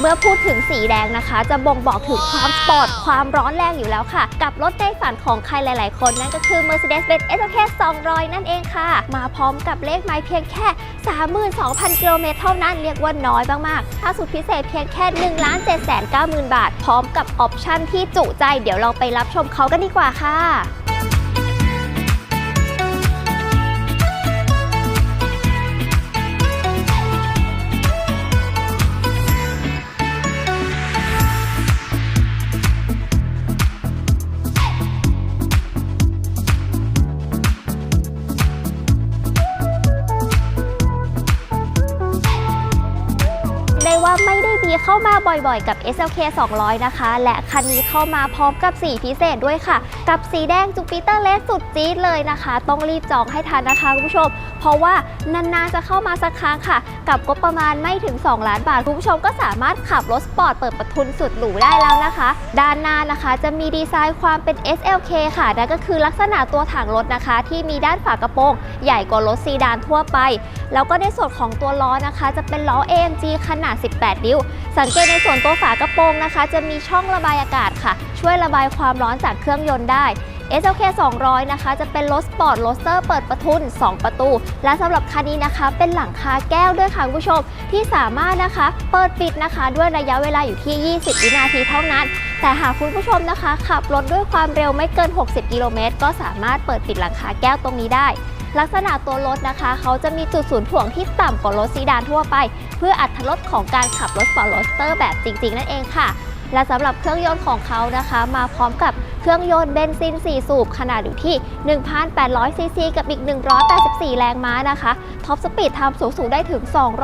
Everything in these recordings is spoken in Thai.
เมื่อพูดถึงสีแดงนะคะ จะบ่งบอกถึงความสปอร์ตความร้อนแรงอยู่แล้วค่ะ กับรถในฝันของใครหลาย ๆ คนนั่นก็คือ Mercedes-Benz SLK 200 นั่นเองค่ะ มาพร้อมกับเลขไม้เพียงแค่ 32,000 กิโลเมตรเท่านั้นเรียกว่าน้อยมากๆถ้าสุดพิเศษเพียงแค่ 1 7 9 0 0 0 0 บาท พร้อมกับออปชั่นที่จุใจ เดี๋ยวเราไปรับชมเขากันดีกว่าค่ะีเข้ามาบ่อยๆ กับ SLK 200 นะคะ และคันนี้เข้ามาพร้อมกับสีพิเศษด้วยค่ะ กับสีแดงจูปิเตอร์เลสสุดจี๊ดเลยนะคะ ต้องรีบจองให้ทันนะคะคุณผู้ชม เพราะว่านานๆจะเข้ามาสักครั้งค่ะ กับงบประมาณไม่ถึง 2 ล้านบาท คุณผู้ชมก็สามารถขับรถสปอร์ตเปิดประทุนสุดหรูได้แล้วนะคะ ด้านหน้านะคะจะมีดีไซน์ความเป็น SLK ค่ะนั่นก็คือลักษณะตัวถังรถนะคะ ที่มีด้านฝากระโปรง ใหญ่กว่ารถซีดานทั่วไป แล้วก็ในส่วนของตัวล้อนะคะ จะเป็นล้อ AMG ขนาด 18 นิ้ว สังเกตในส่วนตัวฝากระโปรงนะคะ จะมีช่องระบายอากาศค่ะ ช่วยระบายความร้อนจากเครื่องยนต์ได้ SLK 200 นะคะ จะเป็นรถสปอร์ตโรสเตอร์เปิดประทุน 2 ประตู และสำหรับคันนี้นะคะ เป็นหลังคาแก้วด้วยค่ะคุณผู้ชม ที่สามารถนะคะ เปิดปิดนะคะ ด้วยระยะเวลาอยู่ที่ 20 วินาทีเท่านั้น แต่หากคุณผู้ชมนะคะ ขับรถด้วยความเร็วไม่เกิน 60 กิโลเมตรก็สามารถเปิดปิดหลังคาแก้วตรงนี้ได้ ลักษณะตัวรถนะคะ เขาจะมีจุดศูนย์ถ่วงที่ต่ำกว่ารถซีดานทั่วไป เพื่ออัตรถของการขับรถสปอร์ตโรสเตอร์แบบจริง ๆ นั่นเองค่ะ และสำหรับเครื่องยนต์ของเขานะคะ มาพร้อมกับ เครื่องยนต์เบนซิน 4 สูบ ขนาดอยู่ที่ 1,800ซีซีกับอีก 184 แรงม้านะคะ ท็อปสปีดทำสูงสูงได้ถึง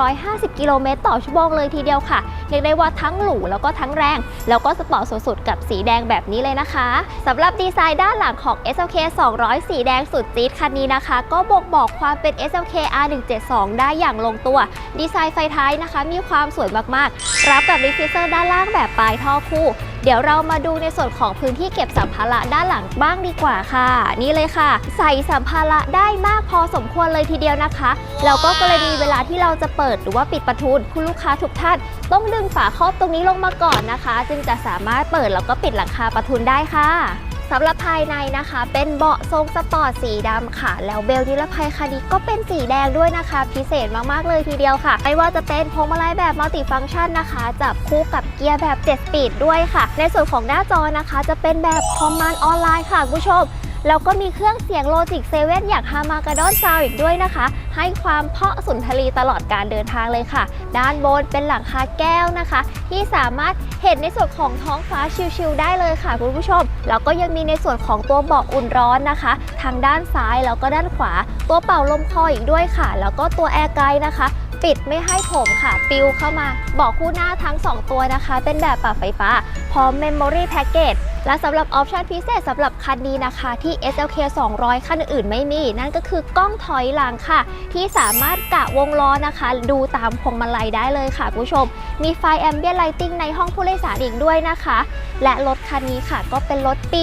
250 กิโลเมตรต่อชั่วโมงเลยทีเดียวค่ะ เรียกได้ว่าทั้งหรูแล้วก็ทั้งแรง แล้วก็สปอร์ตสุดๆกับสีแดงแบบนี้เลยนะคะสำหรับดีไซน์ด้านหลังของ SLK 200 สีแดงสุดจี๊ดคันนี้นะคะ ก็บ่งบอกความเป็น SLK R172 ได้อย่างลงตัว ดีไซน์ไฟท้ายนะคะ มีความสวยมากๆ รับกับรีฟิเซอร์ด้านล่างแบบปลายท่อคู่ เดี๋ยวเรามาดูในส่วนของพื้นที่เก็บสัมภาระด้านหลังบ้างดีกว่าค่ะ นี่เลยค่ะ ใส่สัมภาระได้มากพอสมควรเลยทีเดียวนะคะแล้วก็กรณีเวลาที่เราจะเปิดหรือว่าปิดประตูคุณลูกค้าทุกท่าน ต้องดึงฝาครอบตรงนี้ลงมาก่อนนะคะ จึงจะสามารถเปิดแล้วก็ปิดหลังคาประตูได้ค่ะ สำหรับภายในนะคะ เป็นเบาะทรงสปอร์ตสีดำค่ะ แล้วเบลนิรภัยคันนี้ก็เป็นสีแดงด้วยนะคะ พิเศษมากๆเลยทีเดียวค่ะ ไม่ว่าจะเป็นพวงมาลัยแบบมัลติฟังก์ชันนะคะจับคู่กับเกียร์แบบ7สปีดด้วยค่ะ ในส่วนของหน้าจอนะคะ จะเป็นแบบคอมมานด์ออนไลน์ค่ะคุณผู้ชม แล้วก็มีเครื่องเสียงโลจิกเซเว่นอย่างฮามากาดอนซาวอีกด้วยนะคะ ให้ความเพาะสุนทรีตลอดการเดินทางเลยค่ะ ด้านบนเป็นหลังคาแก้วนะคะ ที่สามารถเห็นในส่วนของท้องฟ้าชิลๆได้เลยค่ะคุณผู้ชม แล้วก็ยังมีในส่วนของตัวเบาะอุ่นร้อนนะคะ ทางด้านซ้ายแล้วก็ด้านขวา ตัวเป่าลมคออีกด้วยค่ะ แล้วก็ตัวแอร์ไกด์นะคะ ปิดไม่ให้ผมค่ะปิวเข้ามาบอกคู่หน้าทั้ง 2 ตัวนะคะ เป็นแบบปรับไฟฟ้า พร้อม Memory Package และสำหรับออปชันพิเศษสำหรับคันนี้นะคะที่ SLK 200 คันอื่นไม่มี นั่นก็คือกล้องถอยหลังค่ะ ที่สามารถกะวงล้อนะคะ ดูตามพวงมาลัยได้เลยค่ะคุณผู้ชม มีไฟ Ambient Lighting ในห้องผู้โดยสารอีกด้วยนะคะ และรถคันนี้ค่ะก็เป็นรถปี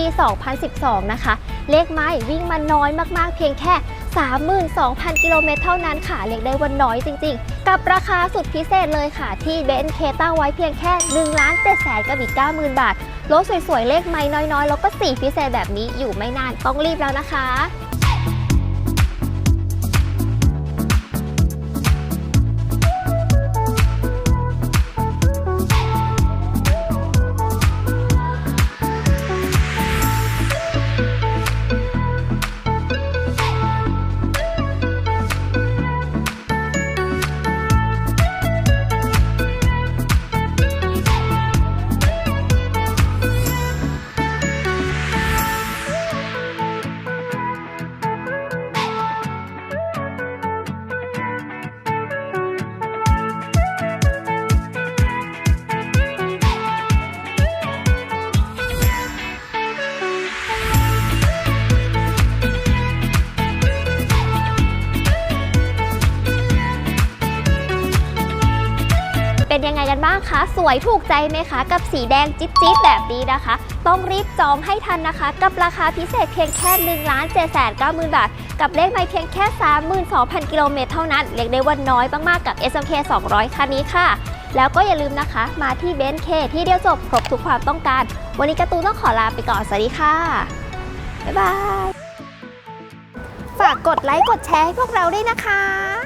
2012 นะคะ เลขไม้วิ่งมาน้อยมากๆ เพียงแค่ 32,000 กิโลเมตรเท่านั้นค่ะ เรียกได้ว่าน้อยจริง ๆ กับราคาสุดพิเศษเลยค่ะ ที่เบนเคตั้งไว้เพียงแค่1ล้าน7แสนกับอีก 90,000 บาทรถสวยๆ เลขไม่น้อยๆ แล้วก็สีพิเศษแบบนี้อยู่ไม่นานต้องรีบแล้วนะคะ เป็นยังไงกันบ้างคะ สวยถูกใจไหมคะ กับสีแดงจิ๊ดจิ๊ดแบบนี้นะคะ ต้องรีบจองให้ทันนะคะ กับราคาพิเศษเพียงแค่1ล้าน7 9 0 0 0 0บาท กับเลขไม่เพียงแค่ 32,000 กิโลเมตรเท่านั้น เรียกได้ว่าน้อยมากๆกับ SLK 200 คันนี้ค่ะ แล้วก็อย่าลืมนะคะ มาที่เบนเคที่เดียวจบครบทุกความต้องการ วันนี้การ์ตูนต้องขอลาไปก่อน สวัสดีค่ะ บ๊ายบาย ฝากกดไลค์กดแชร์ให้พวกเราด้วยนะคะ